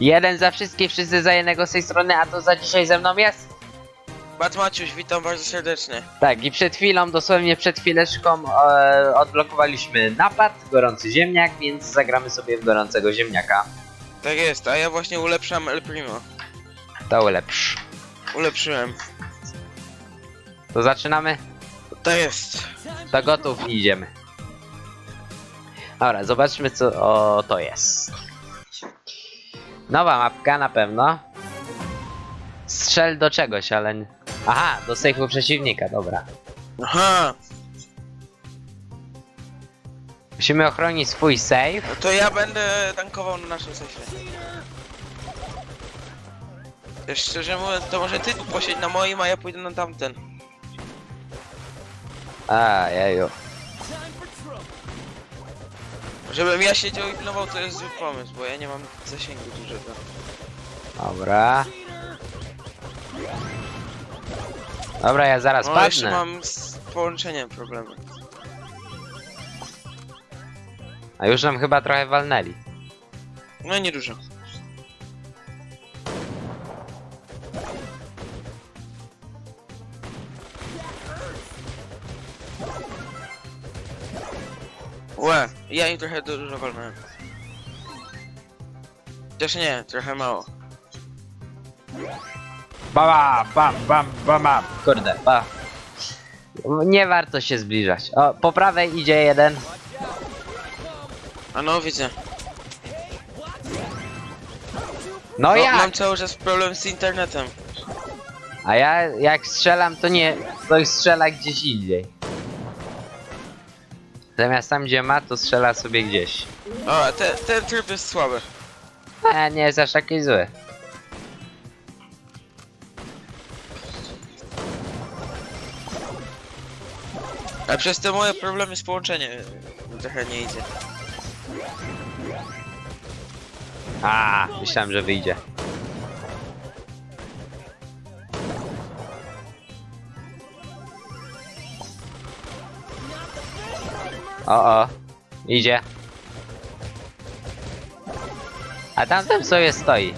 Jeden za wszystkich, wszyscy za jednego z tej strony, a to za dzisiaj ze mną jest? Bat Maciuś, witam bardzo serdecznie. Tak, i przed chwilą, dosłownie przed chwileczką e, odblokowaliśmy napad, gorący ziemniak, więc zagramy sobie w gorącego ziemniaka. Tak jest, a ja właśnie ulepszam El Primo. To ulepsz. Ulepszyłem. To zaczynamy? Tak jest. To gotów i idziemy. Dobra, zobaczmy co o, to jest. Nowa mapka na pewno. Strzel do czegoś, ale... nie- Aha, do sejfu przeciwnika, dobra. Aha, Musimy ochronić swój safe. no to ja będę tankował na naszym sejfie. Też szczerze mówiąc, to może ty tu posiedź na moim, a ja pójdę na tamten. A, jeju. Żebym ja siedział i pilnował, to jest zły pomysł, bo ja nie mam zasięgu dużego. Dobra. Dobra, ja zaraz No jeszcze padnę. mam z połączeniem problemy. A już nam chyba trochę walnęli. No nie dużo. Ja im trochę dużo walnąłem. Chociaż nie, trochę mało. Baba, bam, bam, bam, bam. Kurde, ba. Nie warto się zbliżać. O, po prawej idzie jeden. A no widzę. No No, jak? mam cały czas problem z internetem. A ja jak strzelam, to nie. Ktoś strzela gdzieś indziej. Zamiast tam gdzie ma, to strzela sobie gdzieś. O, a te, ten tryb jest słaby. A nie jest aż taki zły. A przez te moje problemy z połączeniem trochę nie idzie. A, myślałem, że wyjdzie. O, o, idzie. A tamten sobie stoi.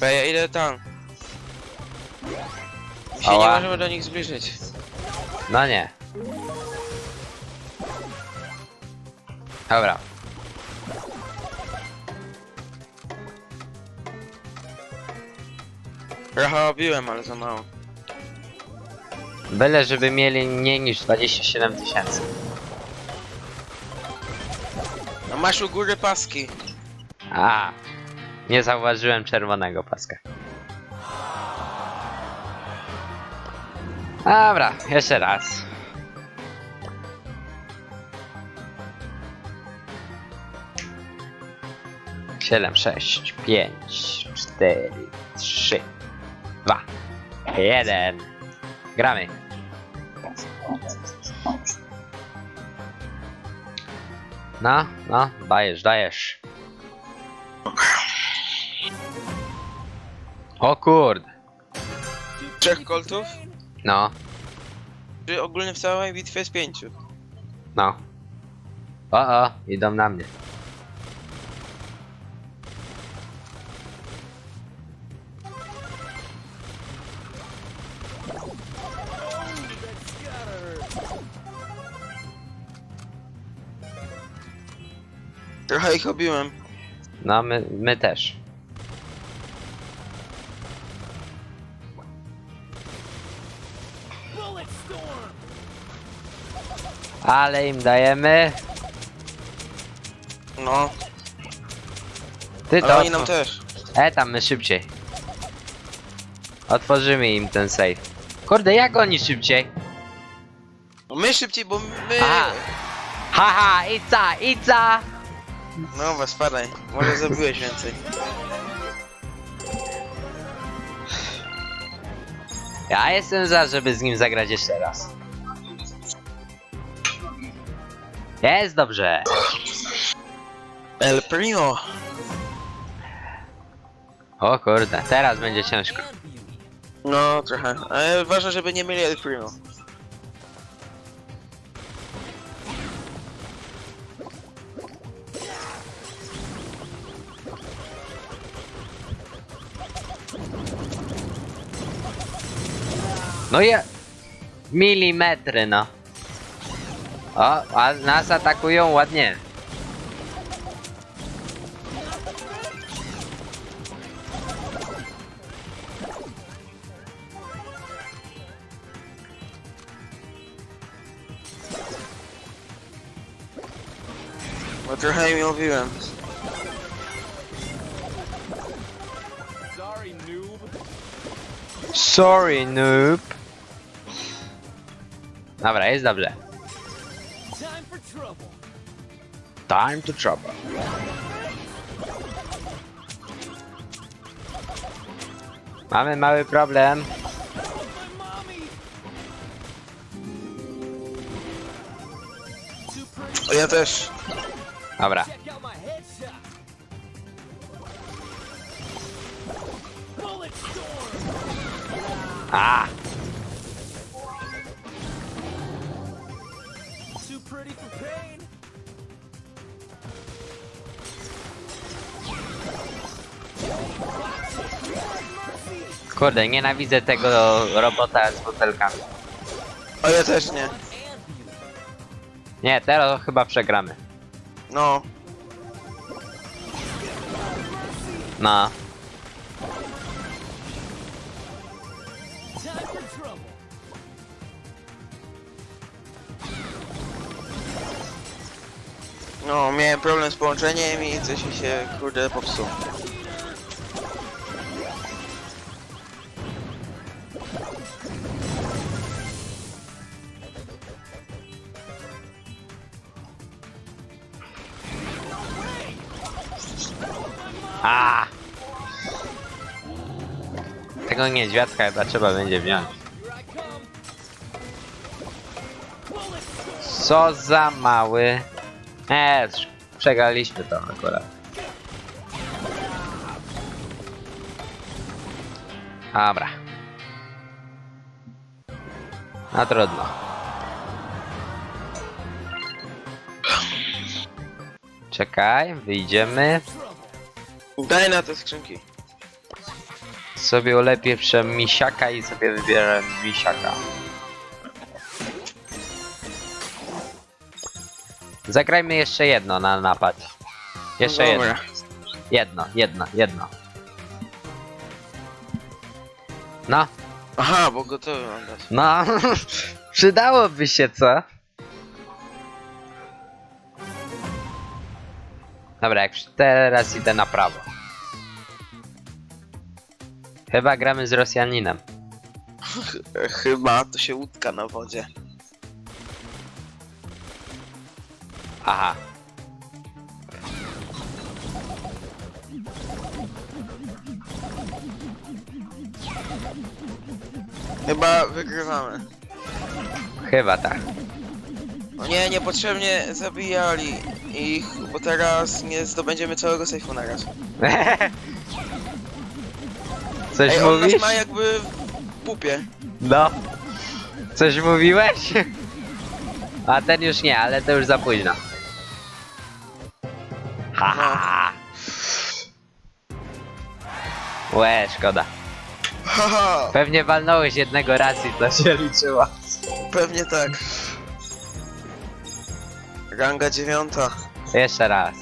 Bo ja idę tam. My się Ała. nie możemy do nich zbliżyć. No nie. Dobra. Trochę obiłem, ale za mało. Byle, żeby mieli mniej niż 27 tysięcy. No masz u góry paski. A, nie zauważyłem czerwonego paska. Dobra, jeszcze raz. Siedem, sześć, pięć, cztery, trzy, jeden. Gramy. No, no, dajesz, dajesz. O kurde. Trzech koltów? No, Czy ogólnie w całej bitwie jest pięciu? no. O, o, idą na mnie. Trochę ich obiłem. No, my, my też. Ale im dajemy. No, Ty ale to. oni nam otw- też. E, tam my szybciej. Otworzymy im ten safe. Kurde, jak oni szybciej? No my szybciej, bo my... Aha. Haha, ica, ica! No was spadaj. Może zabiłeś więcej. Ja jestem za, żeby z nim zagrać jeszcze raz. Jest dobrze. El Primo. O kurde, teraz będzie ciężko. No, trochę. Ale ważne, żeby nie mieli El Primo. No ja... Milimetry, no. O, a nas atakują ładnie. Bo trochę im mówiłem. Sorry, noob. Sorry, noob. Dobra, jest dobrze. Time to trouble. Mamy mały problem. O, ja też. Dobra. A, kurde, nienawidzę tego robota z butelkami. O, ja też nie. Nie, teraz chyba przegramy. No. No. No, miałem problem z połączeniem i coś mi się, kurde, popsuło. A. Tego niedźwiadka chyba trzeba będzie wziąć. Co za mały. Eee, przegraliśmy to akurat. Dobra. No trudno. Czekaj, wyjdziemy. Daj na te skrzynki. Sobie ulepię misiaka i sobie wybierę misiaka. Zagrajmy jeszcze jedno na napad. Jeszcze No jedno. dobra. Jedno, jedno, jedno. No, Aha, bo gotowy mam dać. no. Przydałoby się, co? Dobra, jak teraz idę na prawo. Chyba gramy z Rosjaninem. Ch- Chyba to się łódka na wodzie. Aha. Chyba wygrywamy. Chyba tak. No nie, niepotrzebnie zabijali ich, bo teraz nie zdobędziemy całego sejfu na raz. Coś Ej, on mówisz? ma jakby w pupie. No. Coś mówiłeś? A ten już nie, ale to już za późno. Haha. Łe, szkoda. Haha, Pewnie walnąłeś jednego raz i to się liczyło. pewnie tak. Ranga dziewiąta. Jeszcze raz.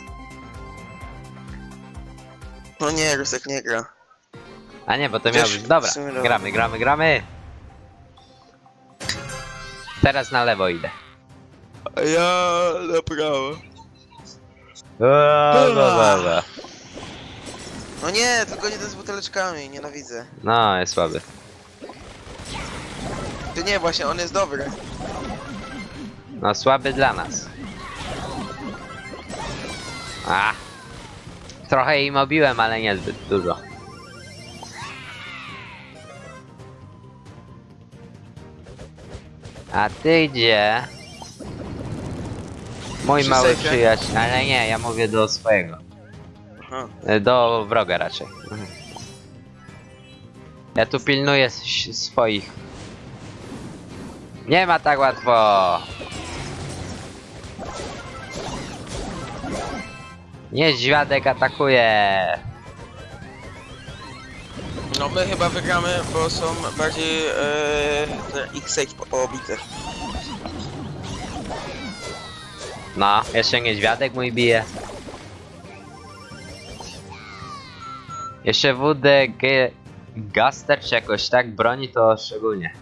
No nie, Rusek nie gra. A nie, bo to miał być. Dobra, w sumie dobra. gramy, gramy, gramy. Teraz na lewo idę. A ja na prawo. O, dobra, dobra. No nie, tylko nie te z buteleczkami, nienawidzę. No, jest słaby. Ty nie, właśnie, on jest dobry. No, słaby dla nas. A. Trochę im obiłem, ale niezbyt dużo. A ty gdzie? Mój Przy mały sejfie? przyjaciel, ale nie, ja mówię do swojego. Aha. E, Do wroga raczej. Mhm. Ja tu pilnuję s- swoich. Nie ma tak łatwo. Niedźwiadek atakuje. No my chyba wygramy, bo są bardziej e, te X-Safe pobite. No, jeszcze niedźwiadek mój bije. Jeszcze WDG Gaster czy jakoś tak broni to szczególnie.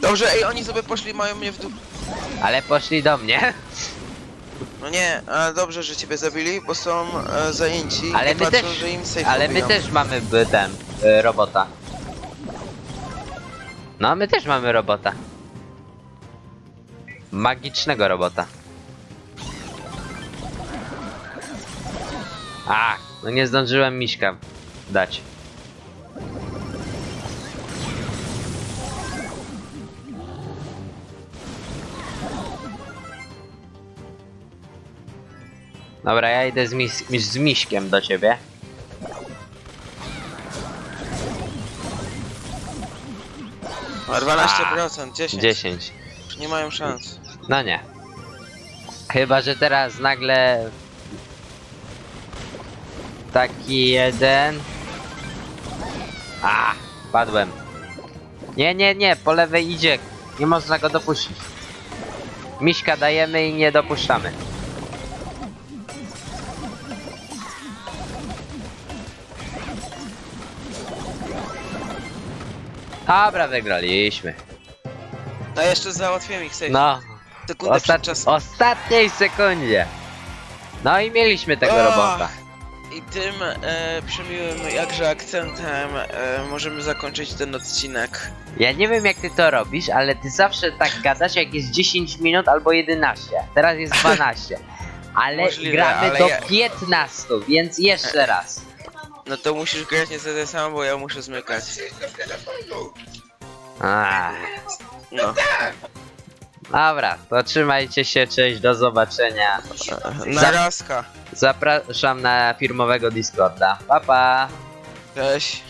Dobrze, ej, oni sobie poszli, mają mnie w dół. Ale poszli do mnie. No nie, ale dobrze, że ciebie zabili, bo są e, zajęci Ale i my patrzą, też, że im safe ale my też mamy b- ten y, robota. No, my też mamy robota. Magicznego robota. A, no nie zdążyłem miśka dać. Dobra, ja idę z, mis z miśkiem do ciebie. A 12%, 10. 10. Nie mają szans. No nie. Chyba, że teraz nagle taki jeden. A, padłem. Nie, nie, nie, po lewej idzie. Nie można go dopuścić. Miśka dajemy i nie dopuszczamy. Dobra, wygraliśmy. A jeszcze załatwiłem ich safe. No, Sekundę przed Ostat czasem. ostatniej sekundzie. No i mieliśmy tego O! robota. I tym e, przemiłym jakże akcentem e, możemy zakończyć ten odcinek. Ja nie wiem jak ty to robisz, ale ty zawsze tak gadasz jak jest 10 minut albo 11. Teraz jest 12. Ale Możliwe, gramy ale do ja- 15, więc jeszcze raz. No to musisz grać niestety sam, bo ja muszę zmykać. Ach, No. dobra, to trzymajcie się, cześć, do zobaczenia. Narazka. Zapraszam na firmowego Discorda. Pa pa! Cześć.